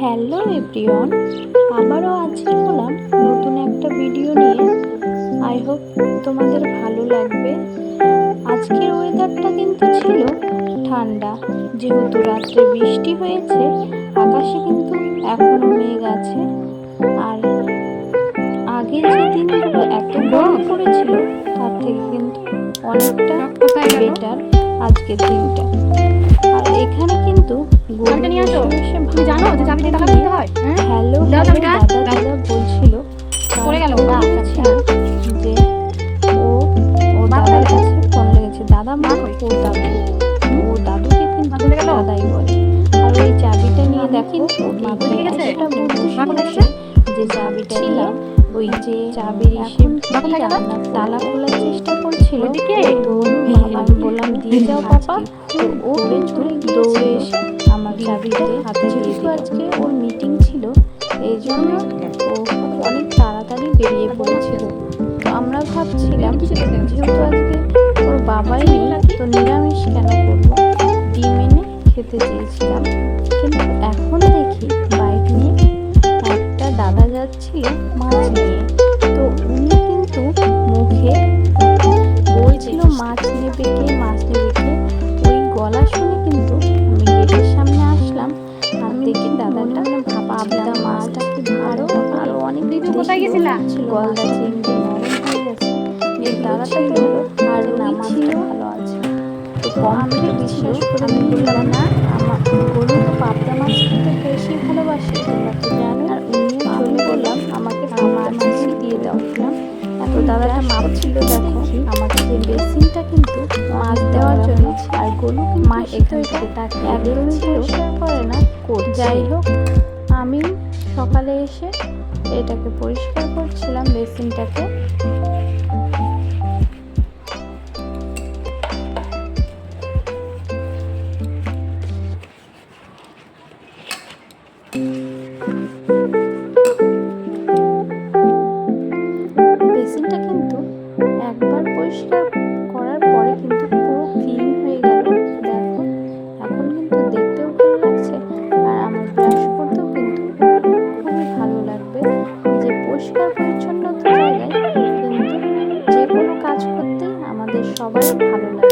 Hello everyone আবারও আজকে হলাম নতুন একটা ভিডিও নিয়ে। আই হোপ তোমাদের ভালো লাগবে। আজকের ওয়েদারটা কিন্তু ছিল ঠান্ডা। যেহেতু রাত্রে বৃষ্টি হয়েছে আকাশে কিন্তু এখনও মেঘ আছে। আর আগের যে দিনগুলো এত গরম পড়েছিল তার থেকে কিন্তু অনেকটা বেটার আজকের দিনটা। এখানে কিন্তু জানো যে হয়। হ্যাঁ? হ্যালো। দাদা দাদা বলছিল পড়ে গেল। যে ও ও মা দাদার কাছে ফোন লেগেছে। দাদা মা মা কই? ও দাদু। ও দাদুকে কিন্তু? দাদাই বলে। আর ওই চাবিটা নিয়ে আমি দেখো কিন্তু ওর মাথায় একটা বুদ্ধি যে চাবিটা নিয়ে ওই যে চাবির তালা খোলার চেষ্টা করছিল। তো আমি বললাম দিয়ে যাও পাপা ও কিন্তু দৌড়ে এসে আমার চাবিটা হাতে যেহেতু আজকে ওর মিটিং ছিল এই জন্য ও অনেক তাড়াতাড়ি বেরিয়ে পড়েছিল। তো আমরা ভাবছিলাম যেহেতু আজকে ওর বাবাই নেই তো নিরামিষ কেন করব? ডিম এনে খেতে চেয়েছিলাম। মাছ নেবে কে মাছ নেবে কে ওই গলা শুনে কিন্তু আমি গেটের সামনে আসলাম। আর দেখি দাদাটা পাবদা মাছটা কি ভালো? আরও অনেক কোথায় গেছিলা? গলদা চিংড়ি নরম হয়ে গেছে এই দাদাটা বলল আর না মাছটা ভালো আছে। তো বিশ্বাস করে আমি বললাম না আমার গরু তো পাবদা মাছ খেতে বেশি ভালোবাসে। তোমরা তো জানো আর উনিও চলে বললাম আমাকে মাছই দিয়ে দাও এত দাদাটা মাপ ছিল দেখো। আমাকে যে বেসিনটা কিন্তু মাছ দেওয়ার জন্য আর গরু মাছ এখান থেকে তাকে একদমই পরিষ্কার করে না যাই হোক আমি সকালে এসে এটাকে পরিষ্কার করছিলাম বেসিনটাকে। আমাদের সবারই ভালো লাগে।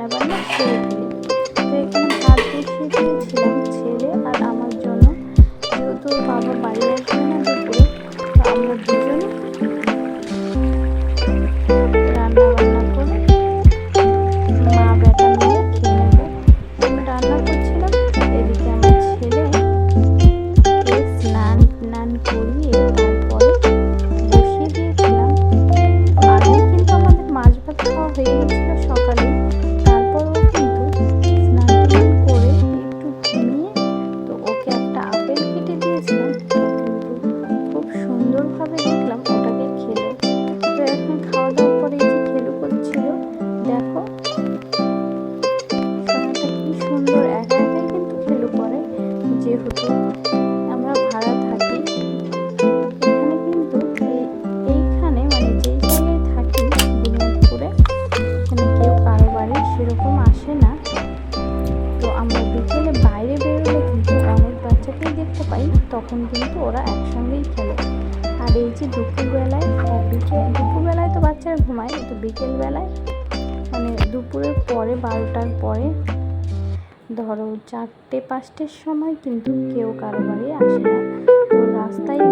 রান্না বান্না করে ফেলি তো এখানে ভাত বসিয়ে দিয়েছিলাম ছেলে আর আমার জন্য। যেহেতু বাবা বাড়ি আসবে না দুপুরে, তো আমরা দুজনে তখন কিন্তু ওরা একসঙ্গেই খেলে। আর এই যে দুপুরবেলায় বিকেল, দুপুরবেলায় তো বাচ্চারা ঘুমায়, কিন্তু বিকেলবেলায় মানে দুপুরের পরে, বারোটার পরে, ধরো চারটে, পাঁচটের সময় কিন্তু কেউ কারও বাড়ি আসে না। তো রাস্তায়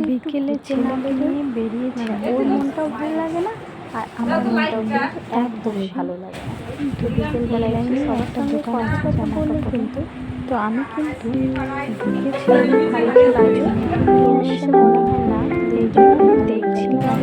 বিকেলে ছেলেকে নিয়ে বেরিয়েছিলাম ওর মনটাও ভালো লাগে না আর আমার মনটাও কিন্তু একদমই ভালো লাগে না। তো বিকেলবেলায় আমি সবারটা দোকান আছে জামা কিন্তু। তো আমি কিন্তু ঢুকেছিলাম ভালো লাগে এসে মনে হয় না এই জন্য দেখছিলাম